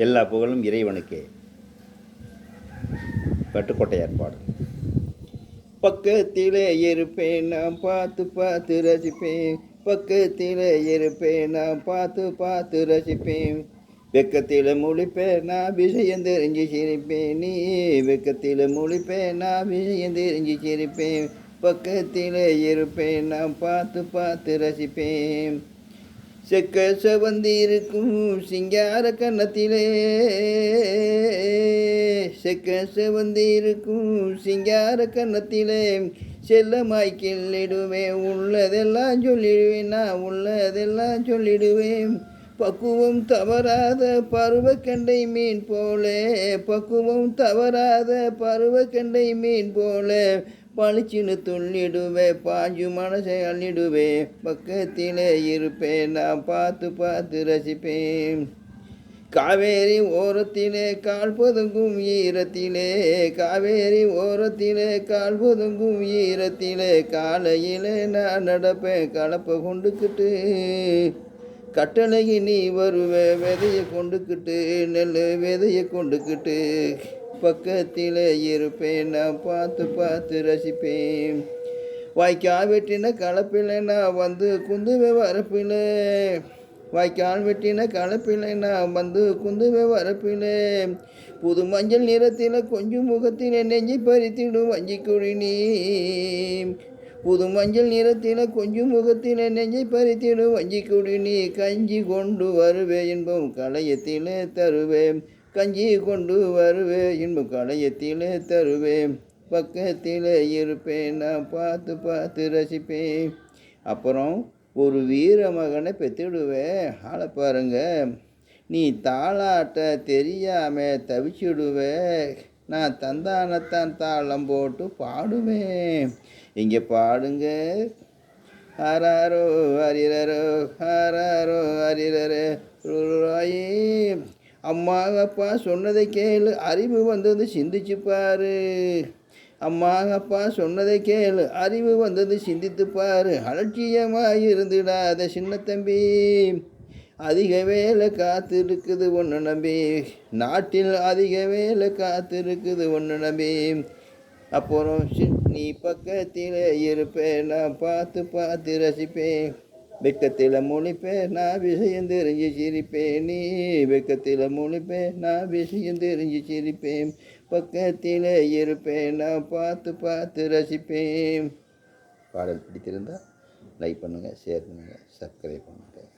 எல்லா புகழும் இறைவனுக்கே. பட்டுக்கோட்டை ஏற்பாடு. பக்கத்திலே இருப்பேன் நான் பார்த்து பார்த்து ரசிப்பேன். பக்கத்திலே இருப்பேன் நான் பார்த்து பார்த்து ரசிப்பேன். வெக்கத்தில் முழிப்பேன் நான் விஷயம் தெரிஞ்சு சிரிப்பேன். நீ வெக்கத்தில் முழிப்பேன் நான் விஷயம் தெரிஞ்சு சிரிப்பேன். பக்கத்திலே இருப்பேன் நான் பார்த்து பார்த்து ரசிப்பேன். செக்க செவந்திருக்கும் சிங்கார கன்னத்திலே. செக்க செவந்திருக்கும் சிங்கார கன்னத்திலே. செல்லமாய் கிள்ளிடுவேன் உள்ளதெல்லாம் சொல்லிடுவேன் நான் உள்ளதெல்லாம் சொல்லிடுவேன். பக்குவம் தவறாத பருவக்கண்டை மீன் போலே பக்குவம் தவறாத பருவக்கண்டை மீன் போலே பளிச்சுன்னு துள்ளிடுவே பாஞ்சு மனசை அள்ளிடுவே பக்கத்திலே இருப்பேன் நான் பார்த்து பார்த்து ரசிப்பேன். காவேரி ஓரத்திலே கால் பொதுங்கும் ஈரத்திலே காவேரி ஓரத்திலே கால் பொதுங்கும் ஈரத்திலே காலையிலே நான் நடப்பேன் கலப்பை கொண்டுக்கிட்டு. கட்டளைக்கு நீ வருவே விதையை கொண்டுக்கிட்டு நெல் விதையை கொண்டுக்கிட்டு பக்கத்தில் இருப்பேன். நான் பார்த்து பார்த்து ரசிப்பேன். வாய்க்கால் வெட்டின கலப்பில் நான் வந்து குந்துவே வரப்பில். வாய்க்கால் வெட்டின கலப்பில் நான் வந்து குந்துவே வரப்பில். புது மஞ்சள் நிறத்தில் கொஞ்சம் முகத்தில் நெஞ்சி பறித்திடும் வஞ்சி குழி நீ புது மஞ்சள் நிறத்தில் கொஞ்சம் முகத்தில் நெஞ்சை பறித்திடு வஞ்சி குடி நீ கஞ்சி கொண்டு வருவே என்போம் களையத்திலே தருவேன் கஞ்சி கொண்டு வருவே இன்பம் களையத்திலே தருவேன் பக்கத்தில் இருப்பேன் நான் பார்த்து பார்த்து ரசிப்பேன். அப்புறம் ஒரு வீர மகனை பெற்றுடுவேன் ஆளை பாருங்க. நீ தாளாட்ட தெரியாமல் தவிச்சுடுவே. நான் தந்தானத்தான் தாளம் போட்டு பாடுவேன் இங்கே பாடுங்க. ஹராரோ ஹரிரரோ ஹராரோ ஹரிரரே அம்மா அப்பா சொன்னதை கேளு. அறிவு வந்தது சிந்திச்சு பாரு. அம்மா அப்பா சொன்னதை கேளு. அறிவு வந்தது சிந்தித்து பாரு. அலட்சியமாக இருந்துடாத சின்ன தம்பி அதிக வேலை காத்திருக்குது ஒன்று நம்பி. நாட்டில் அதிக வேலை காத்திருக்குது ஒன்று நம்பி. அப்புறம் நீ பக்கத்தில் இருப்பேன் நான் பார்த்து பார்த்து ரசிப்பேன். வெக்கத்தில் முழிப்பேன் நான் விஷயம் தெரிஞ்சு சிரிப்பேன். நீ வெக்கத்தில் முழிப்பேன் நான் விஷயம் தெரிஞ்சு சிரிப்பேன். பக்கத்தில் இருப்பேன் நான் பார்த்து பார்த்து ரசிப்பேன். பாடல் பிடித்திருந்தால் லைக் பண்ணுங்கள் ஷேர் பண்ணுங்கள் சப்ஸ்கிரைப் பண்ணுங்கள்